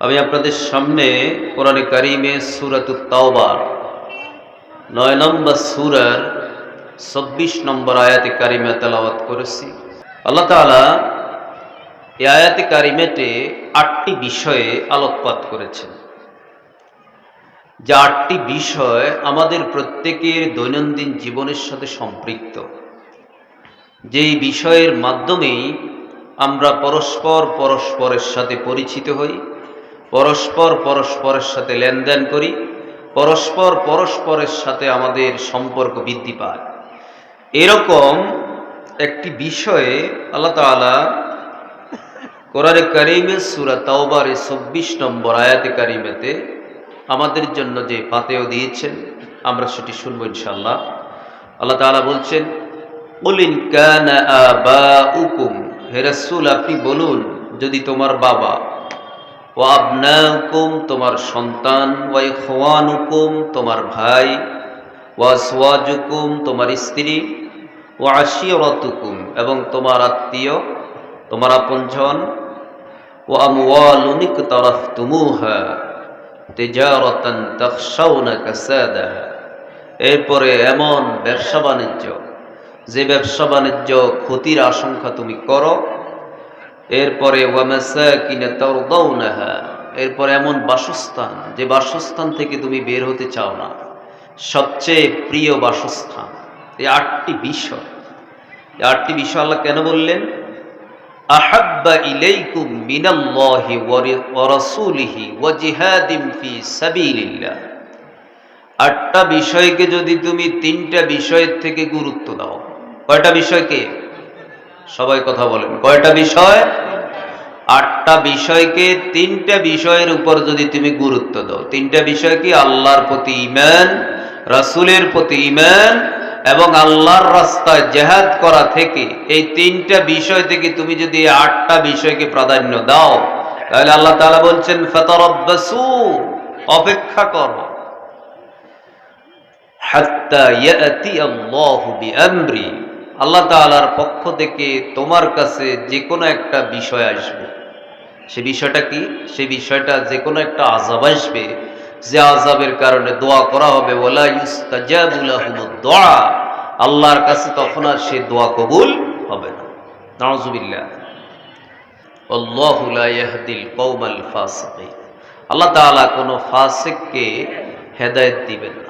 আমি আপনাদের সামনে কোরআনে কারিমে সুরাত তাওবার, নয় নম্বর সুরার চব্বিশ নম্বর আয়াতে কারিমে তেলাওয়াত করেছি। আল্লাহ তাআলা এই আয়াতে কারিমেতে আটটি বিষয়ে আলোকপাত করেছেন। যে আটটি বিষয় আমাদের প্রত্যেকের দৈনন্দিন জীবনের সাথে সম্পৃক্ত। যেই বিষয়ের মাধ্যমেই আমরা পরস্পর পরস্পরের সাথে পরিচিত হই পরস্পর পরস্পরের সাথে লেনদেন করি, পরস্পর পরস্পরের সাথে আমাদের সম্পর্ক বৃদ্ধি পায়। এরকম একটি বিষয়ে আল্লাহ তাআলা কোরআনে কারিমে সুরা তাওবারে চব্বিশ নম্বর আয়াতে কারিমেতে আমাদের জন্য যে পাতেও দিয়েছেন, আমরা সেটি শুনব ইনশাল্লাহ আল্লাহ তাআলা বলছেন বলিন কান আবাউকুম হে রাসূল, আপনি বলুন, যদি তোমার বাবা ও আবনাউকুম তোমার সন্তান ওয়াই খোয়ানুকুম তোমার ভাই ওয়াসওয়াজুকুম তোমার স্ত্রী ও আশিয়রতুকুম এবং তোমার আত্মীয়, তোমার আপনজন ও আমওয়ালুনিক তরফ তুমুহা তেজারতান তখসাউনা কাসাদাহা। এরপরে এমন ব্যবসা বাণিজ্য যে ব্যবসা বাণিজ্য ক্ষতির আশঙ্কা তুমি করো এরপরে এরপর এমন বাসস্থান যে বাসস্থান থেকে তুমি বের হতে চাও না। সবচেয়ে প্রিয় বাসস্থান, এই আটটি বিষয়। এই আটটি বিষয় আল্লাহ কেন বললেন? ওয়া ফি সাবিলিল্লাহ। আটটা বিষয়কে যদি তুমি তিনটা বিষয়ের থেকে গুরুত্ব দাও, কয়টা বিষয়কে? সবাই কথা বলেন। কয়টা বিষয়? আটটা বিষয়কে তিনটা বিষয়ের উপর যদি তুমি গুরুত্ব দাও। তিনটা বিষয় কি? আল্লাহর প্রতি ইমান রাসূলের প্রতি ইমান এবং আল্লাহর রাস্তায় জেহাদ করা থেকে এই তিনটা বিষয় থেকে তুমি যদি আটটা বিষয়কে প্রাধান্য দাও, তাহলে আল্লাহ তালা বলছেন, ফাতারাব্বাসু অপেক্ষা করো। হাত্তা ইয়াতি আল্লাহু বিআমরি। আল্লাহ তাআলার পক্ষ থেকে তোমার কাছে যে কোনো একটা বিষয় আসবে। সে বিষয়টা কি? সে বিষয়টা যে কোনো একটা আজাব আসবে। যে আজাবের কারণে দোয়া করা হবে। দোয়া। আল্লাহর কাছে তখন আর সে দোয়া কবুল হবে না। নাউজুবিল্লাহ। আল্লাহু লা ইয়াহদিল কওমাল ফাসিকিন। আল্লাহ তাআলা কোনো ফাসিককে হেদায়েত দিবেন না।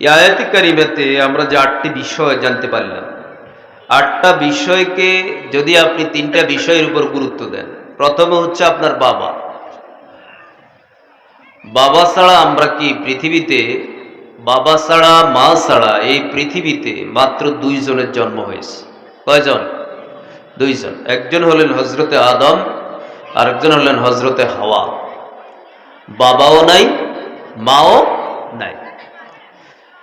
এই আয়াতি কারিমাতে আমরা যে আটটি বিষয় জানতে পারলাম, আটটা বিষয়কে যদি আপনি তিনটা বিষয়ের উপর গুরুত্ব দেন, প্রথমে হচ্ছে আপনার বাবা। বাবা ছাড়া আমরা কি পৃথিবীতে, বাবা ছাড়া, মা ছাড়া এই পৃথিবীতে মাত্র দুইজনের জন্ম হয়েছে। কয়জন? দুইজন। একজন হলেন হজরতে আদম, আরেকজন হলেন হজরতে হাওয়া। বাবাও নাই, মাও নাই।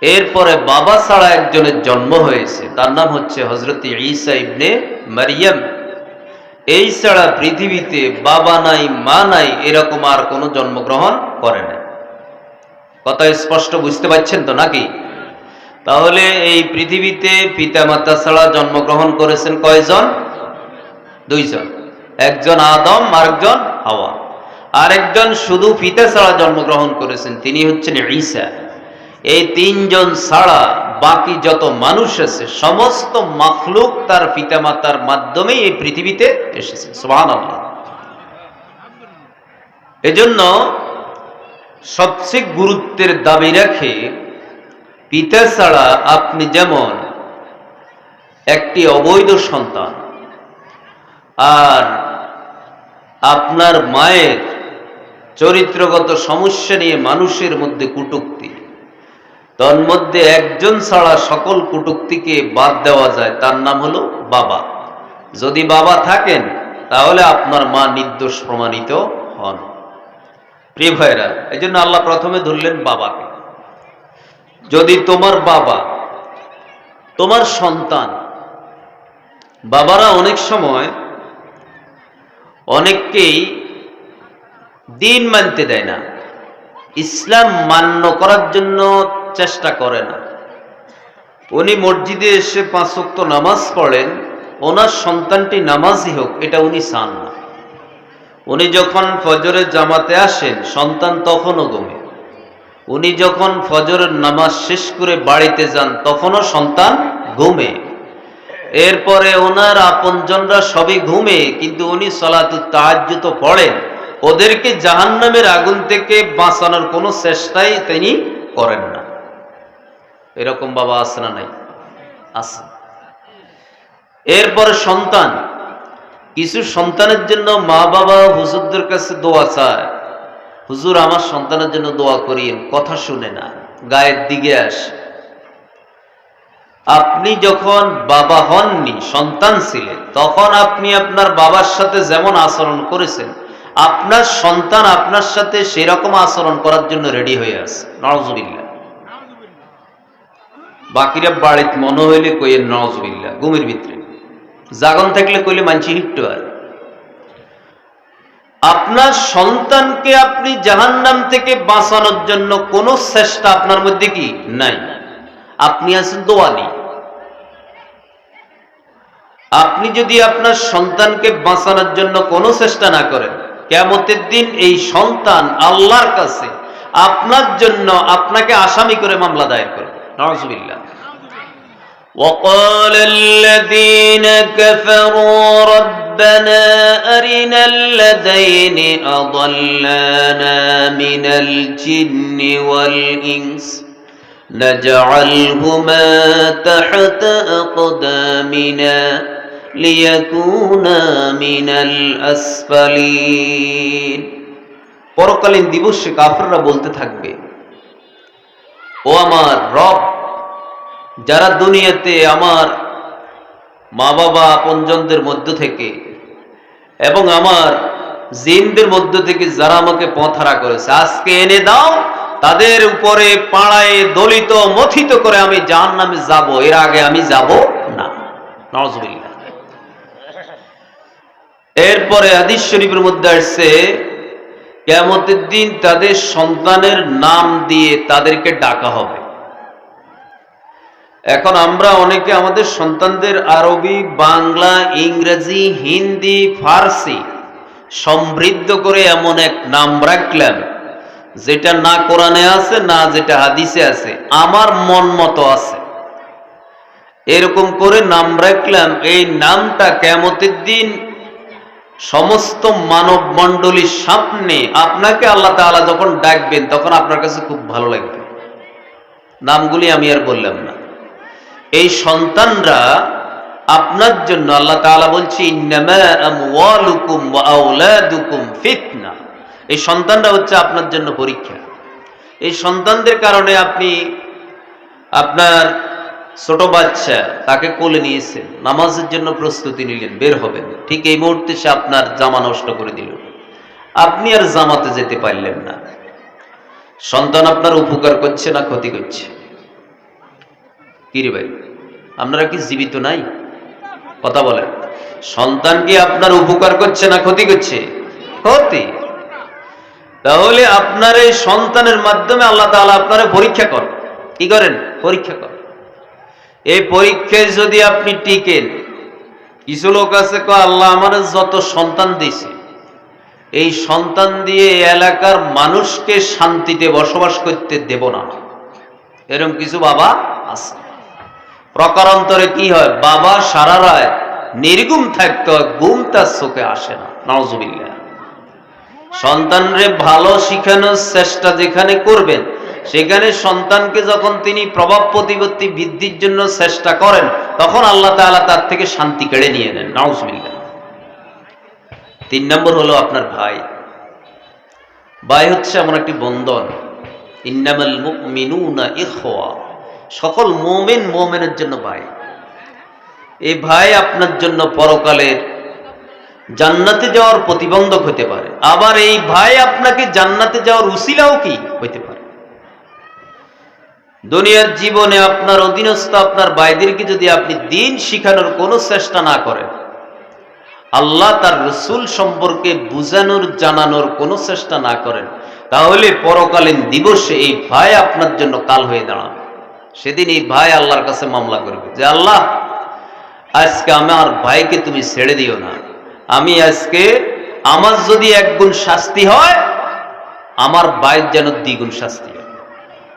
এরপরে বাবা ছাড়া একজনের জন্ম হয়েছে, তার নাম হচ্ছে হজরত ঈসা ইবনে মারিয়াম। এই ছাড়া পৃথিবীতে বাবা নাই, মা নাই, এরকম আর কোনো জন্মগ্রহণ করে নাই। কথা স্পষ্ট বুঝতে পারছেন তো নাকি? তাহলে এই পৃথিবীতে পিতামাতা ছাড়া জন্মগ্রহণ করেছেন কয়জন? দুইজন। একজন আদম, আরেকজন হাওয়া। আরেকজন শুধু পিতা ছাড়া জন্মগ্রহণ করেছেন, তিনি হচ্ছেন ঈসা। এই তিনজন ছাড়া বাকি যত মানুষ আছে, সমস্ত মাখলুক তার পিতামাতার মাধ্যমেই এই পৃথিবীতে এসেছে। সোহান এজন্য সবচেয়ে গুরুত্বের দাবি রাখে, পিতা ছাড়া আপনি যেমন একটি অবৈধ সন্তান, আর আপনার মায়ের চরিত্রগত সমস্যা নিয়ে মানুষের মধ্যে কুটুক্তি তন্মধ্যে একজন ছাড়া সকল কুটুক্তিকে বাদ দেওয়া যায়, তার নাম হলো বাবা। যদি বাবা থাকেন, তাহলে আপনার মা নির্দোষ প্রমাণিত হন। প্রিয় ভাইরা এই জন্য আল্লাহ প্রথমে ধরলেন বাবাকে। যদি তোমার বাবা, তোমার সন্তান, বাবারা অনেক সময় অনেককেই দিন মানতে দেয় না। ইসলাম মান্য করার জন্য চেষ্টা করে না। উনি মসজিদে এসে পাঁচক্ত নামাজ পড়েন, ওনার সন্তানটি নামাজই হোক, এটা উনি চান না। উনি যখন ফজরে জামাতে আসেন, সন্তান তখনও ঘুমে। উনি যখন ফজরের নামাজ শেষ করে বাড়িতে যান, তখনও সন্তান ঘুমে। এরপরে ওনার আপনজনরা সবই ঘুমে, কিন্তু উনি সলাতু তাহাজ্জুদ পড়েন। ওদেরকে জাহান্নামের আগুন থেকে বাঁচানোর কোনো চেষ্টাই তিনি করেন না। এরকম বাবা আছে না নাই? আছে। এরপরে সন্তান। কিছু সন্তানের জন্য মা বাবা হুজুরদের কাছে দোয়া চায়। হুজুর, আমার সন্তানের জন্য দোয়া করিয়েন, কথা শুনে না, গায়ের দিকে আসে। আপনি যখন বাবা হননি, সন্তান ছিলেন, তখন আপনি আপনার বাবার সাথে যেমন আচরণ করেছেন, আপনার সন্তান আপনার সাথে সেরকম আচরণ করার জন্য রেডি হয়ে আছে। নজবিল্লা বাকিরা বাড়িত মনে হইলে কইয়ের নজবিল্লা ঘুমের ভিতরে। জাগন থাকলে কইলে, মানছি হিট্টু আর। আপনার সন্তানকে আপনি জাহান্নাম থেকে বাঁচানোর জন্য কোনো চেষ্টা আপনার মধ্যে কি? নাই। আপনি আছেন দোয়ালি। আপনি যদি আপনার সন্তানকে বাঁচানোর জন্য কোনো চেষ্টা না করেন কেমতের দিন এই সন্তান আল্লাহর কাছে আপনার জন্য আপনাকে আসামি করে মামলা দায়ের করবে নজবিল্লা وقال الذين كفروا ربنا أرنا الذين أضلانا من الجن والإنس نجعلهما تحت أقدامنا ليكونا من الأسفلين পরকালীন দিবসে কাফররা বলতে থাকবে ও আমার রব, যারা দুনিয়াতে আমার মা বাবা আপনজনদের মধ্য থেকে এবং আমার জিনদের মধ্য থেকে যারা আমাকে পথহারা করেছে, আজকে এনে দাও, তাদের উপরে পাড়ায় দলিত, মথিত করে আমি জাহান নামে যাব, এর আগে আমি যাব না। এরপরে শরীফের মধ্যে আসছে কেমতের দিন তাদের সন্তানের নাম দিয়ে তাদেরকে ডাকা হবে। এখন আমরা অনেকে আমাদের সন্তানদের আরবি, বাংলা, ইংরেজি, হিন্দি, ফার্সি সমৃদ্ধ করে এমন এক নাম রাখলাম, যেটা না কোরআনে আছে, না যেটা হাদিসে আছে, আমার মন মতো আছে। এরকম করে নাম রাখলাম, এই নামটা কেমতের দিন সমস্ত মানব মণ্ডলীর সামনে আপনাকে আল্লাহ তাআলা যখন ডাকবেন, তখন আপনার কাছে খুব ভালো লাগবে। নামগুলি আমি আর বললাম না। এই সন্তানরা আপনার জন্য আল্লাহ তাআলা বলছে ফিতনা। এই সন্তানরা হচ্ছে আপনার জন্য পরীক্ষা। এই সন্তানদের কারণে আপনি আপনার ছোট বাচ্চা তাকে কোলে নিয়েছেন নামাজের জন্য প্রস্তুতি নিলেন, বের হবেন। ঠিক এই মুহূর্তে সে আপনার জামা নষ্ট করে দিল। আপনি আর জামাতে যেতে পারলেন না। সন্তান আপনার উপকার করছে না ক্ষতি করছে? কিরে ভাই, আপনারা কি জীবিত নাই? কথা বলেন। সন্তান কি আপনার উপকার করছে না ক্ষতি করছে? ক্ষতি। তাহলে আপনার এই সন্তানের মাধ্যমে আল্লাহ তাআলা আপনারা পরীক্ষা করেন। কি করেন? পরীক্ষা করেন। এই পরীক্ষায় যদি আপনি টিকেন, কিছু লোক আছে কয়, আল্লাহ আমার যত সন্তান দিছে এই সন্তান দিয়ে এলাকার মানুষকে শান্তিতে বসবাস করতে দেব না। এরকম কিছু বাবা আছে। প্রকারান্তরে কি হয়? বাবা সারা রায় নির্গুম থাকতে হয় গুম তার চোখে আসে না। নজবিল্লা সন্তানরে ভালো শিখানোর চেষ্টা যেখানে করবেন সেখানে সন্তানকে যখন তিনি প্রভাব প্রতিপত্তি বৃদ্ধির জন্য চেষ্টা করেন, তখন আল্লাহ তাআলা তার থেকে শান্তি কেড়ে নিয়ে নেন। নাউজবিল্লা তিন নম্বর হলো আপনার ভাই। ভাই হচ্ছে এমন একটি বন্ধন। ইন্নামাল মুমিনুনা ইখওয়া। সকল মোমেন মোমেনের জন্য ভাই। এই ভাই আপনার জন্য পরকালের জান্নাতে যাওয়ার প্রতিবন্ধক হতে পারে। আবার এই ভাই আপনাকে জান্নাতে যাওয়ার উসিলাও কি? হইতে পারে। দুনিয়ার জীবনে আপনার অধীনস্থ, আপনার ভাইদেরকে যদি আপনি দিন শিখানোর কোনো চেষ্টা না করেন, আল্লাহ তার রসুল সম্পর্কে বুঝানোর, জানানোর কোনো চেষ্টা না করেন, তাহলে পরকালীন দিবসে এই ভাই আপনার জন্য কাল হয়ে দাঁড়াবে। সেদিন এই ভাই আল্লাহর কাছে মামলা করবে যে, আল্লাহ, আজকে আমার ভাইকে তুমি ছেড়ে দিও না। আমি আজকে আমার যদি একগুণ শাস্তি হয়, আমার বাইর যেন দ্বিগুণ শাস্তি হয়।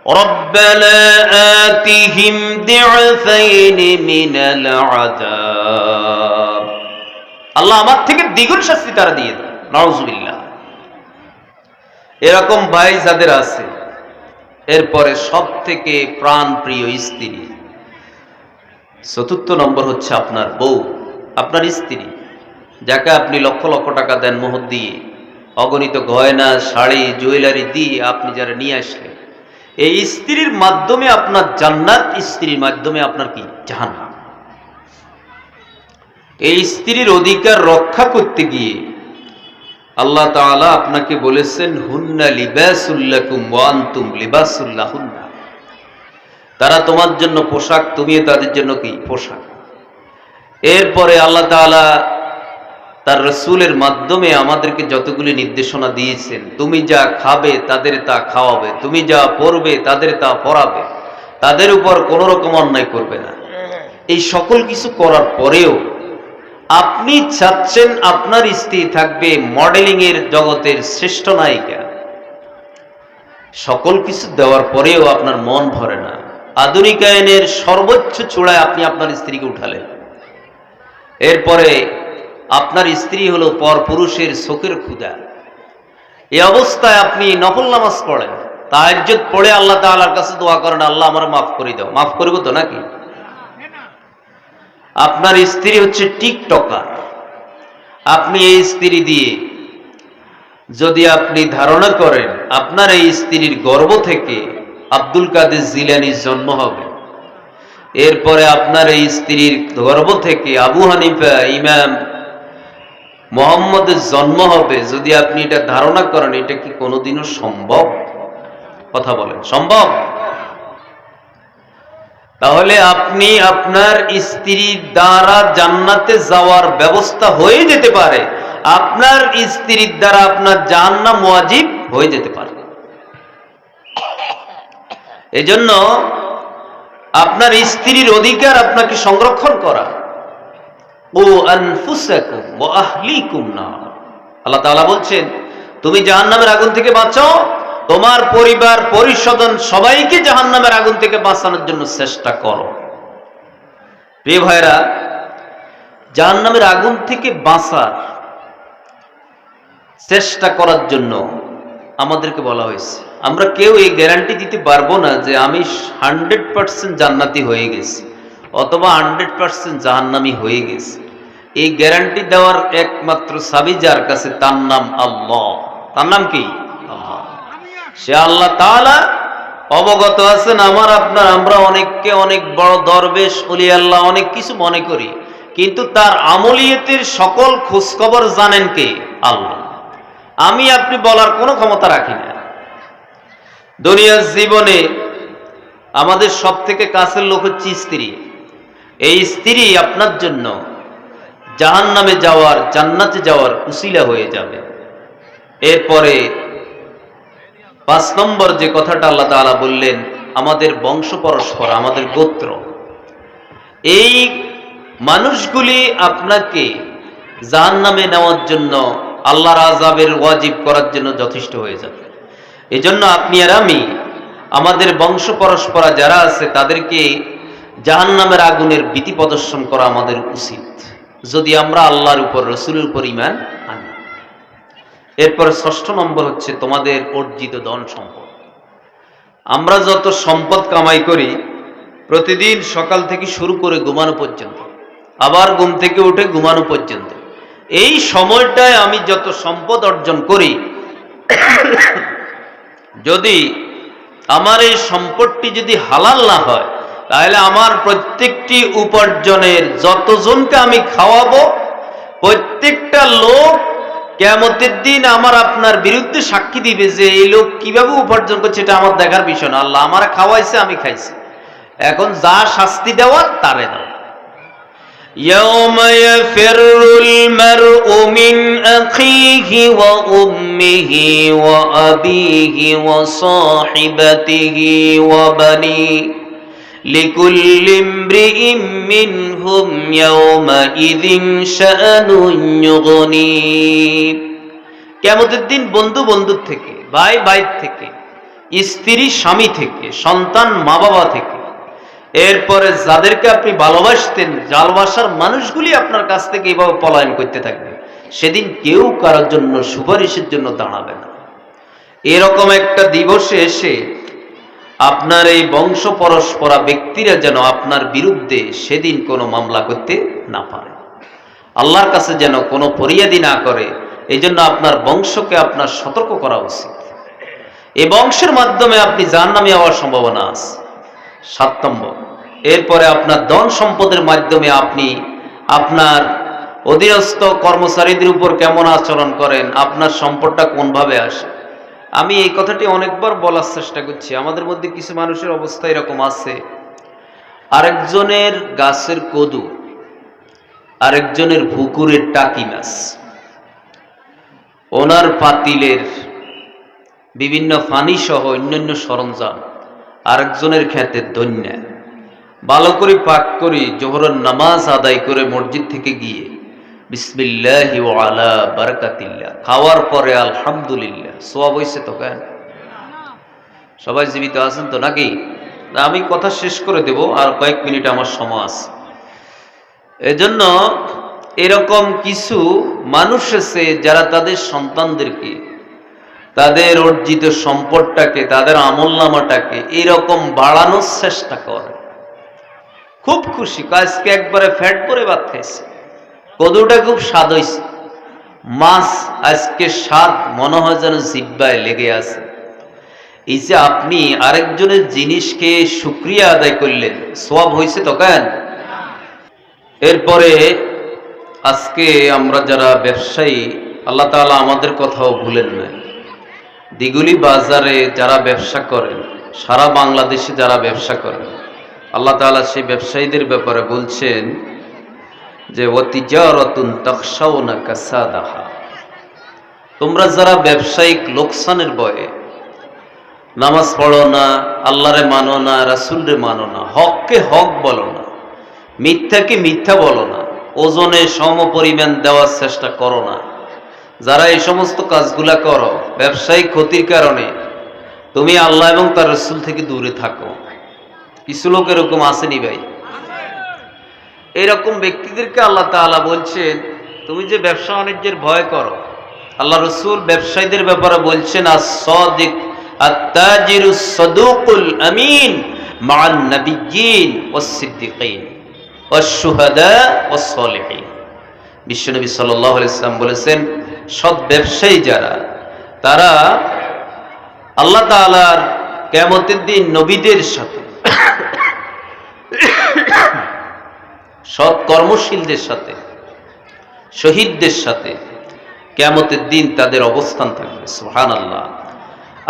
ربنا آتهم ضعفين من العذاب আল্লাহ আমার থেকে দ্বিগুণ শাস্তি তারা দিয়ে দেয় নওয়াজুবিল্লাহ এরকম ভাই যাদের আছে এরপরে সব থেকে প্রাণ প্রিয় স্ত্রী চতুর্থ নম্বর হচ্ছে আপনার বউ আপনার স্ত্রী যাকে আপনি লক্ষ লক্ষ টাকা দেন মোহর দিয়ে অগণিত গয়না শাড়ি জুয়েলারি দিয়ে আপনি যারা নিয়ে আসলেন এই স্ত্রীর মাধ্যমে আপনার জান্নাত, স্ত্রীর মাধ্যমে আপনার কি? জাহান্নাম। এই স্ত্রীর অধিকার রক্ষা করতে গিয়ে আল্লাহ তাআলা আপনাকে বলেছেন, হুন্না লিবাসুল্লাকুম ওয়ান্তুম লিবাসুল্লাহুন্না তারা তোমার জন্য পোশাক তুমি তাদের জন্য কি? পোশাক। এরপরে আল্লাহ তাআলা তার রসুলের মাধ্যমে আমাদেরকে যতগুলি নির্দেশনা দিয়েছেন, তুমি যা খাবে তাদের তা খাওয়াবে, তুমি যা পড়বে তাদের তা পড়াবে তাদের উপর কোনো রকম অন্যায় করবে না। এই সকল কিছু করার পরেও আপনি চাচ্ছেন আপনার স্ত্রী থাকবে মডেলিং এর জগতের শ্রেষ্ঠ নায়িকা। সকল কিছু দেওয়ার পরেও আপনার মন ভরে না। আধুনিকায়নের সর্বোচ্চ চূড়ায় আপনি আপনার স্ত্রীকে উঠালেন। এরপরে আপনার স্ত্রী হলো পর পুরুষের শোকের ক্ষুদা এই অবস্থায় আপনি নফল নামাজ পড়েন। তাহাজ্জুদ পড়ে আল্লাহ তাআলার কাছে দোয়া করেন, আল্লাহ আমার মাফ করে দাও। মাফ করব তো নাকি? আপনার স্ত্রী হচ্ছে টিকটকার। আপনি এই স্ত্রী দিয়ে যদি আপনি ধারণা করেন, আপনার এই স্ত্রীর গর্ব থেকে আব্দুল কাদের জিলানির জন্ম হবে। এরপরে আপনার এই স্ত্রীর গর্ব থেকে আবু হানিফা, ইমাম মোহাম্মদের জন্ম হবে যদি আপনি এটা ধারণা করেন, এটা কি কোনোদিনও সম্ভব? কথা বলেন, সম্ভব? তাহলে আপনি আপনার স্ত্রীর দ্বারা জান্নাতে যাওয়ার ব্যবস্থা হয়ে যেতে পারে। আপনার স্ত্রীর দ্বারা আপনার জান্নাম ওয়াজিব হয়ে যেতে পারে। এজন্য আপনার স্ত্রীর অধিকার আপনাকে সংরক্ষণ করা। আল্লাহ তাআলা বলছেন, তুমি জাহান্নামের আগুন থেকে বাঁচো তোমার পরিবার সবাইকে আগুন থেকে বাঁচানোর জন্য চেষ্টা করো। প্রিয় ভাইরা আগুন থেকে বাঁচার চেষ্টা করার জন্য আমাদেরকে বলা হয়েছে। আমরা কেউ এই গ্যারান্টি দিতে পারব না যে আমি হান্ড্রেড পার্সেন্ট জান্নাতি হয়ে গেছি। অথবা হান্ড্রেড পার্সেন্ট জাহান্নামি হয়ে গেছে। এই গ্যারান্টি দেওয়ার একমাত্র সাবি যার কাছে তার নাম আল্লাহ। তার নাম কি? সে আল্লাহ তাআলা অবগত আছেন, আমার আপনার, আমরা অনেককে অনেক বড় দরবেশ, অলি আল্লাহ, অনেক কিছু মনে করি। কিন্তু তার আমলিয়তের সকল খোঁজখবর জানেন কে? আল্লাহ। আমি আপনি বলার কোনো ক্ষমতা রাখি না। দুনিয়ার জীবনে আমাদের সব থেকে কাছের লোক হচ্ছে স্ত্রী। এই স্ত্রী আপনার জন্য জাহান নামে যাওয়ার, জান্নাতে যাওয়ার উসিলা হয়ে যাবে। এরপরে পাঁচ নম্বর যে কথাটা আল্লাহ তাআলা বললেন, আমাদের বংশ পরস্পর, আমাদের গোত্র। এই মানুষগুলি আপনাকে জাহান নামে নেওয়ার জন্য আল্লাহর আজাবের ওয়াজিব করার জন্য যথেষ্ট হয়ে যাবে। এজন্য আপনি আর আমি, আমাদের বংশ পরস্পরা যারা আছে, তাদেরকে জাহান নামের আগুনের ভীতি প্রদর্শন করা আমাদের উচিত, যদি আমরা আল্লাহর উপর, রসুলের উপর ইমান আনি। এরপরে ষষ্ঠ নম্বর হচ্ছে তোমাদের অর্জিত ধন সম্পদ। আমরা যত সম্পদ কামাই করি, প্রতিদিন সকাল থেকে শুরু করে ঘুমানো পর্যন্ত, আবার ঘুম থেকে উঠে ঘুমানো পর্যন্ত, এই সময়টায় আমি যত সম্পদ অর্জন করি, যদি আমার এই সম্পদটি যদি হালাল না হয় তাহলে আমার প্রত্যেকটি উপার্জনের যতজনকে আমি খাওয়াবো প্রত্যেকটা লোক কেমতের দিন আমার আপনার বিরুদ্ধে সাক্ষী দিবে যে এই লোক কিভাবে উপার্জন করছে এটা আমার দেখার বিষয় না আল্লাহ আমার খাওয়াইছে আমি খাইছি এখন যা শাস্তি দেওয়ার তারে দাও يوم يفر المرء من أخيه وأمه وأبيه وصاحبته وبنيه لكل امرئ منهم يومئذ شأن يغنيه কেমতের দিন বন্ধু বন্ধুর থেকে ভাই ভাই থেকে স্ত্রী স্বামী থেকে সন্তান মা বাবা থেকে এরপরে যাদেরকে আপনি ভালোবাসতেন ভালোবাসার মানুষগুলি আপনার কাছ থেকে এইভাবে পলায়ন করতে থাকবে সেদিন কেউ কারোর জন্য সুপারিশের জন্য দাঁড়াবে না এরকম একটা দিবসে এসে আপনার এই বংশ পরস্পরা ব্যক্তিরা যেন আপনার বিরুদ্ধে সেদিন কোনো মামলা করতে না পারে। আল্লাহর কাছে যেন কোনো ফরিয়াদি না করে এই জন্য আপনার বংশকে আপনার সতর্ক করা উচিত। এই বংশের মাধ্যমে আপনি যার নামে হওয়ার সম্ভাবনা আছে। সাত নম্বর, এরপরে আপনার ধন সম্পদের মাধ্যমে আপনি আপনার অধীনস্থ কর্মচারীদের উপর কেমন আচরণ করেন, আপনার সম্পদটা কোনভাবে আসে? আমি এই কথাটি অনেকবার বলার চেষ্টা করছি। আমাদের মধ্যে কিছু মানুষের অবস্থা এরকম আছে। আরেকজনের গাছের কদু, আরেকজনের পুকুরের টাকি মাছ, ওনার পাতিলের বিভিন্ন ফানি সহ অন্যান্য সরঞ্জাম, আরেকজনের খ্যাতের ধন্যা ভালো করে পাক করি জোহরের নামাজ আদায় করে মসজিদ থেকে গিয়ে বিসমিল্লাহ আলা খাওয়ার পরে আলহামদুলিল্লাহ। হয়েছে তো কেন? সবাই জীবিত আছেন তো নাকি? আমি কথা শেষ করে দেব, আর কয়েক মিনিট আমার সময় আছে। এজন্য এরকম কিছু মানুষ আছে যারা তাদের সন্তানদেরকে, তাদের অর্জিত সম্পদটাকে, তাদের আমল নামাটাকে এরকম বাড়ানোর চেষ্টা করে। খুব খুশি। আজকে একবারে ফ্যাট করে ভাত খাইছে। কদুটা খুব স্বাদ হয়েছে মাছ আজকে স্বাদ মনে হয় যেন জিব্বায় লেগে আছে। এই যে আপনি আরেকজনের জিনিসকে সুক্রিয়া আদায় করলেন সব হয়েছে তো কেন? এরপরে আজকে আমরা যারা ব্যবসায়ী, আল্লাহ তাআলা আমাদের কথাও ভুলেন না। দিগুলি বাজারে যারা ব্যবসা করেন সারা বাংলাদেশে যারা ব্যবসা করেন আল্লাহ তাআলা সেই ব্যবসায়ীদের ব্যাপারে বলছেন যে অতিজারতুন তকসাউনা কাসাদাহা। তোমরা যারা ব্যবসায়িক লোকসানের ভয়ে নামাজ পড়ো না, আল্লাহরে মানো না, রাসুলরে মানো না, হককে হক বলো না, মিথ্যাকে মিথ্যা বলো না, ওজনে সম পরিমাণ দেওয়ার চেষ্টা করো না। যারা এই সমস্ত কাজগুলা করো, ব্যবসায়িক ক্ষতির কারণে, তুমি আল্লাহ এবং তার রসুল থেকে দূরে থাকো। কিছু লোক এরকম আসেনি ভাই। এরকম ব্যক্তিদেরকে আল্লাহ তাআলা বলছেন, তুমি যে ব্যবসা বাণিজ্যের ভয় করো। আল্লাহ রসুল ব্যবসায়ীদের ব্যাপারে বলছেন was-siddiqin wash-shuhada was-salihin বিশ্বনবী সাল্লাল্লাহু আলাইহি বলেছেন, সৎ ব্যবসায়ী যারা, তারা আল্লাহ কিয়ামতের দিন নবীদের সাথে সৎ কর্মশীলদের সাথে, শহীদদের সাথে কেমতের দিন তাদের অবস্থান থাকবে সুহান আল্লাহ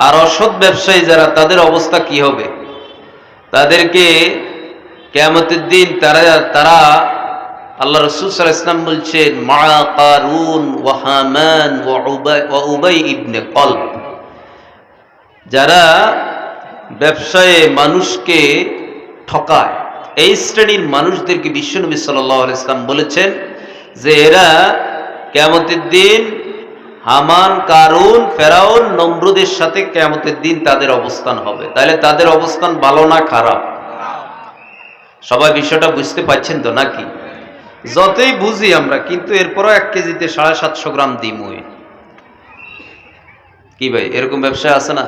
আর অসৎ ব্যবসায়ী যারা, তাদের অবস্থা কি হবে? তাদেরকে কেমতের দিন তারা তারা আল্লাহ রসুল সাল ইসলাম বলছেন, মা কারুন ওয়াহামান ওয়া উবাই ইবনে কল যারা ব্যবসায়ে মানুষকে ঠকায় এই শ্রেণির মানুষদেরকে বিশ্বনবী সাল্লাহ ইসলাম বলেছেন যে এরা কেমতের দিন হামান, কারুন, ফেরাউন নমরুদের সাথে কেমতের দিন তাদের অবস্থান হবে। তাহলে তাদের অবস্থান ভালো না খারাপ? সবাই বিষয়টা বুঝতে পারছেন তো নাকি? যতই বুঝি আমরা, কিন্তু এরপরও এক কেজিতে সাড়ে সাতশো গ্রাম দিমুই কি ভাই, এরকম ব্যবসা আছে না?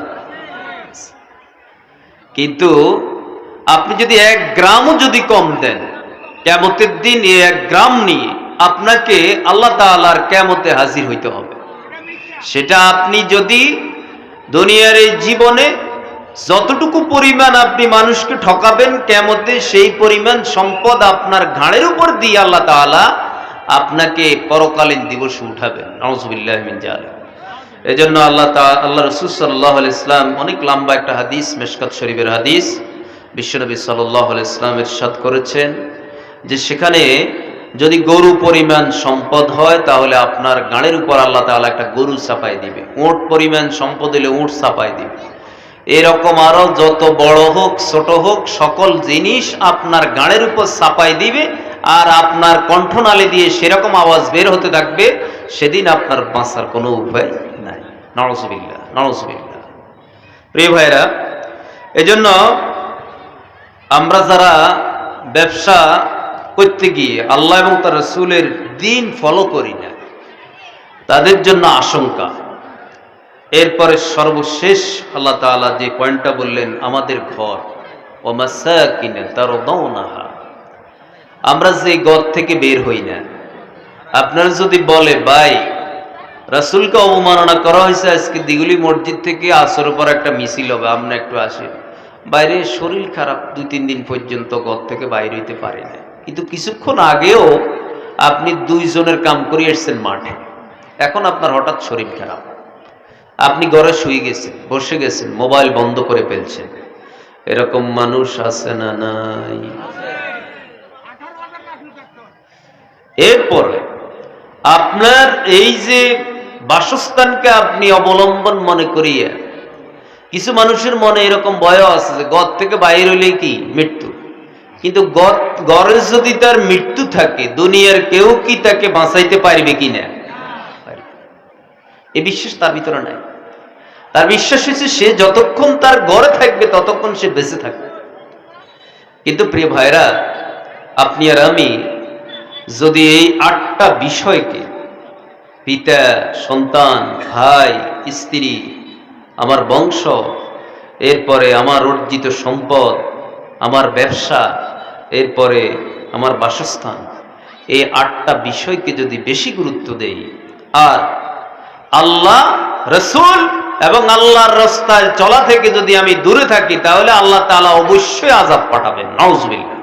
কিন্তু আপনি যদি এক গ্রামও যদি কম দেন কেমতের দিন এক গ্রাম নিয়ে আপনাকে আল্লাহ তাআলার কেমতে হাজির হইতে হবে। সেটা আপনি যদি দুনিয়ার এই জীবনে যতটুকু পরিমাণ আপনি মানুষকে ঠকাবেন কেমতে সেই পরিমাণ সম্পদ আপনার ঘাড়ের উপর দিয়ে আল্লাহ তাআলা আপনাকে পরকালীন দিবসে উঠাবেন। নজবিল্লাহ জালা এজন্য আল্লাহ তা, আল্লাহ রসুল সাল্লাহ ইসলাম অনেক লম্বা একটা হাদিস, মেশকাত শরীফের হাদিস। বিশ্বনবী সাল্লাহ ইসলাম ইরশাদ করেছেন যে সেখানে যদি গরু পরিমাণ সম্পদ হয়, তাহলে আপনার গাড়ের উপর আল্লাহ তাআলা একটা গরু চাপাই দিবে। উঁট পরিমাণ সম্পদ হলে উঁট চাপাই দিবে। এরকম আরও যত বড় হোক, ছোট হোক, সকল জিনিস আপনার গাড়ের উপর চাপাই দিবে আর আপনার কণ্ঠনালী দিয়ে সেরকম আওয়াজ বের হতে থাকবে, সেদিন আপনার বাঁচার কোনো উপায় নাই। নরসবিল্লা নরসবিল্লা প্রিয় ভাইরা এজন্য আমরা যারা ব্যবসা করতে গিয়ে আল্লাহ এবং তার রসুলের দিন ফলো করি না, তাদের জন্য আশঙ্কা। এরপরে সর্বশেষ আল্লাহ তাআলা যে পয়েন্টটা বললেন, আমাদের ঘর ও মাসাকিনে তার দৌনাহা আমরা যে ঘর থেকে বের হই না। আপনারা যদি বলে, ভাই, রাসূলকে অবমাননা করা হয়েছে, আজকে দিগুলি মসজিদ থেকে আসর পর একটা মিছিল হবে আমরা একটু আসি বাইরে শরীর খারাপ দুই, তিন দিন পর্যন্ত ঘর থেকে বাইরে হইতে পারে না কিন্তু কিছুক্ষণ আগেও আপনি দুইজনের কাম করে এসছেন মাঠে। এখন আপনার হঠাৎ শরীর খারাপ। আপনি ঘরে শুয়ে গেছেন, বসে গেছেন, মোবাইল বন্ধ করে ফেলছেন। এরকম মানুষ আছে না নাই? এরপরে আপনার এই যে বাসস্থানকে আপনি অবলম্বন মনে করিয়ে কিছু মানুষের মনে এরকম ভয় আছে যে গদ থেকে বাইরে হইলে কি? মৃত্যু। কিন্তু গদ, গড়ে যদি তার মৃত্যু থাকে, দুনিয়ার কেউ কি তাকে বাঁচাইতে পারবে কি না? এ বিশ্বাস তার ভিতরে নাই। তার বিশ্বাস হচ্ছে সে যতক্ষণ তার গড়ে থাকবে, ততক্ষণ সে বেঁচে থাকবে। কিন্তু প্রিয় ভাইরা আপনি আর আমি যদি এই আটটা বিষয়কে, পিতা, সন্তান, ভাই, স্ত্রী আমার বংশ, এরপরে আমার অর্জিত সম্পদ, আমার ব্যবসা, এরপরে আমার বাসস্থান। এই আটটা বিষয়কে যদি বেশি গুরুত্ব দেই, আর আল্লাহ, রসুল এবং আল্লাহর রাস্তায় চলা থেকে যদি আমি দূরে থাকি, তাহলে আল্লাহ তাআলা অবশ্যই আজাব পাঠাবেন নওজবিল্লা